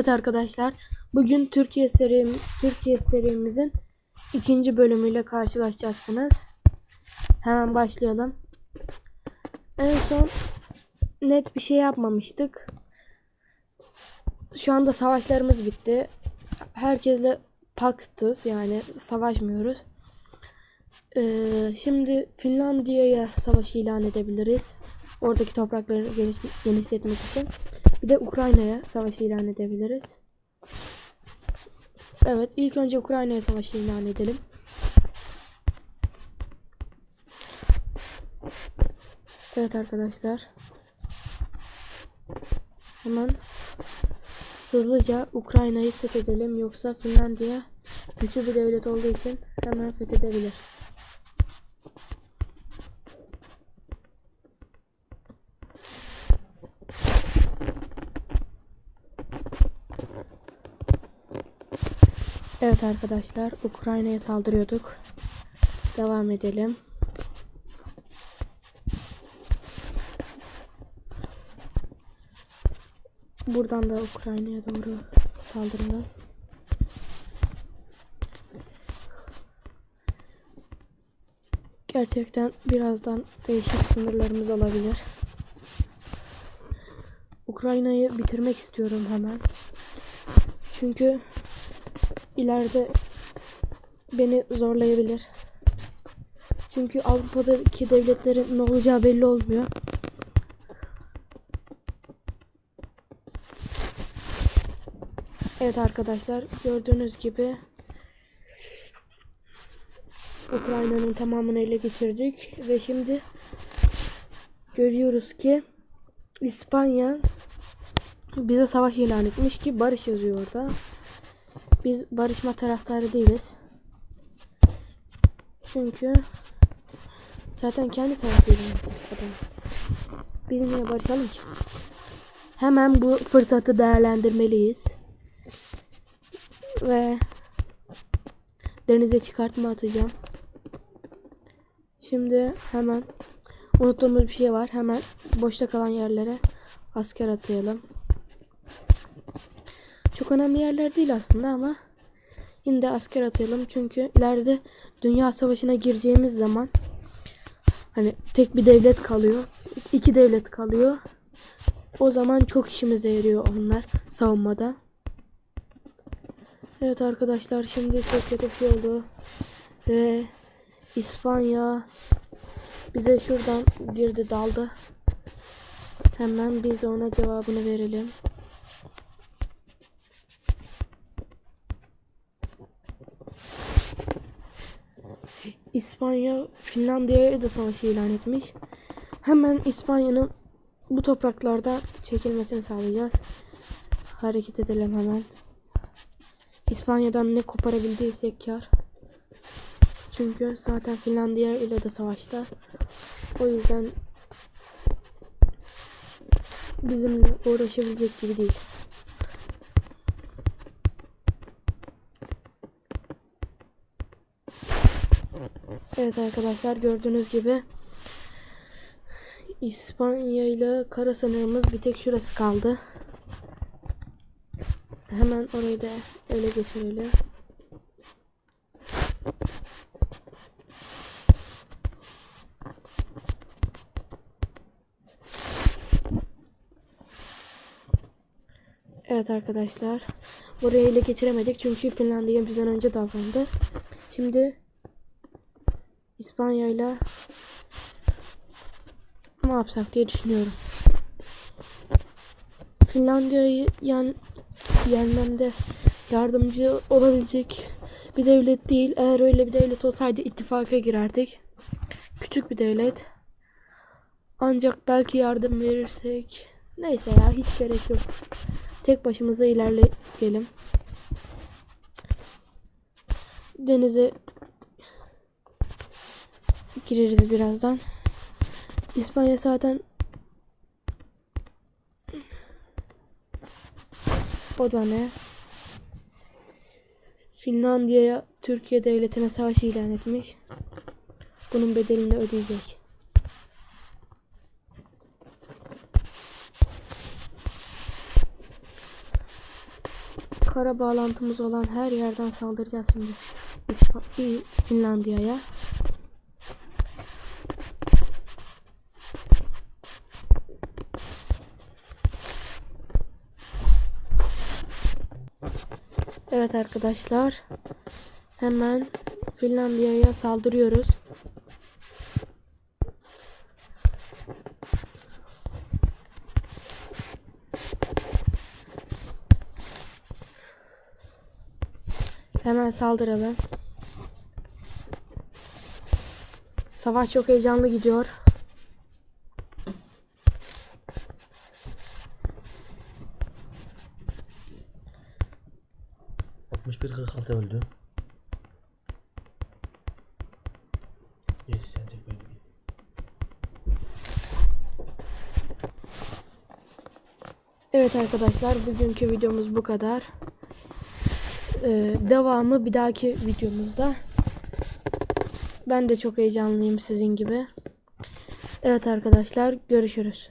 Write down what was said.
Evet arkadaşlar, bugün Türkiye serim Türkiye serimizin ikinci bölümüyle karşılaşacaksınız. Hemen başlayalım. En son net bir şey yapmamıştık. Şu anda savaşlarımız bitti. Herkesle paktız yani savaşmıyoruz. Ee, şimdi Finlandiya'ya savaş ilan edebiliriz. Oradaki toprakları geniş, genişletmek için. Bir de Ukrayna'ya savaş ilan edebiliriz. Evet, ilk önce Ukrayna'ya savaş ilan edelim. Evet arkadaşlar. Hemen hızlıca Ukrayna'yı fethedelim yoksa Finlandiya güçlü bir devlet olduğu için hemen fethedebilir. Evet arkadaşlar Ukrayna'ya saldırıyorduk. Devam edelim. Buradan da Ukrayna'ya doğru saldıralım. Gerçekten birazdan değişik sınırlarımız olabilir. Ukrayna'yı bitirmek istiyorum hemen. Çünkü ileride beni zorlayabilir. Çünkü Avrupa'daki devletlerin ne olacağı belli olmuyor. Evet arkadaşlar gördüğünüz gibi Ukrayna'nın tamamını ele geçirdik ve şimdi görüyoruz ki İspanya bize savaş ilan etmiş ki barış yazıyor orada. Biz barışma taraftarı değiliz. Çünkü zaten kendi savaşı ilan etmiş adam. Biz niye barışalım ki? Hemen bu fırsatı değerlendirmeliyiz. Ve denize çıkartma atacağım. Şimdi hemen unuttuğumuz bir şey var. Hemen boşta kalan yerlere asker atayalım. Çok önemli yerler değil aslında ama yine de asker atayalım. Çünkü ileride dünya savaşına gireceğimiz zaman hani tek bir devlet kalıyor. iki devlet kalıyor. O zaman çok işimize yarıyor onlar savunmada. Evet arkadaşlar şimdi çok kötü şey oldu. Ve İspanya bize şuradan girdi daldı. Hemen biz de ona cevabını verelim. İspanya Finlandiya'ya da savaşı ilan etmiş. Hemen İspanya'nın bu topraklarda çekilmesini sağlayacağız. Hareket edelim hemen. İspanya'dan ne koparabildiysek kar. Çünkü zaten Finlandiya ile de savaşta. O yüzden bizimle uğraşabilecek gibi değil. Evet arkadaşlar gördüğünüz gibi İspanya ile kara sınırımız bir tek şurası kaldı. Hemen orayı da ele geçirelim. Evet arkadaşlar. Burayı ele geçiremedik çünkü Finlandiya bizden önce davrandı. Şimdi İspanya ile ne yapsak diye düşünüyorum. Finlandiya'yı yan yenmemde yardımcı olabilecek bir devlet değil. Eğer öyle bir devlet olsaydı ittifaka girerdik. Küçük bir devlet. Ancak belki yardım verirsek. Neyse ya hiç gerek yok. Tek başımıza ilerleyelim. Denize gireriz birazdan. İspanya zaten O da ne? Finlandiya'ya Türkiye devletine savaş ilan etmiş. Bunun bedelini ödeyecek. kara bağlantımız olan her yerden saldıracağız şimdi. Finlandiya'ya. Evet arkadaşlar. Hemen Finlandiya'ya saldırıyoruz. Hemen saldıralım. Savaş çok heyecanlı gidiyor. 46 öldü. Yes, sen tek böyle bir. Evet arkadaşlar bugünkü videomuz bu kadar. Ee, devamı bir dahaki videomuzda. Ben de çok heyecanlıyım sizin gibi. Evet arkadaşlar görüşürüz.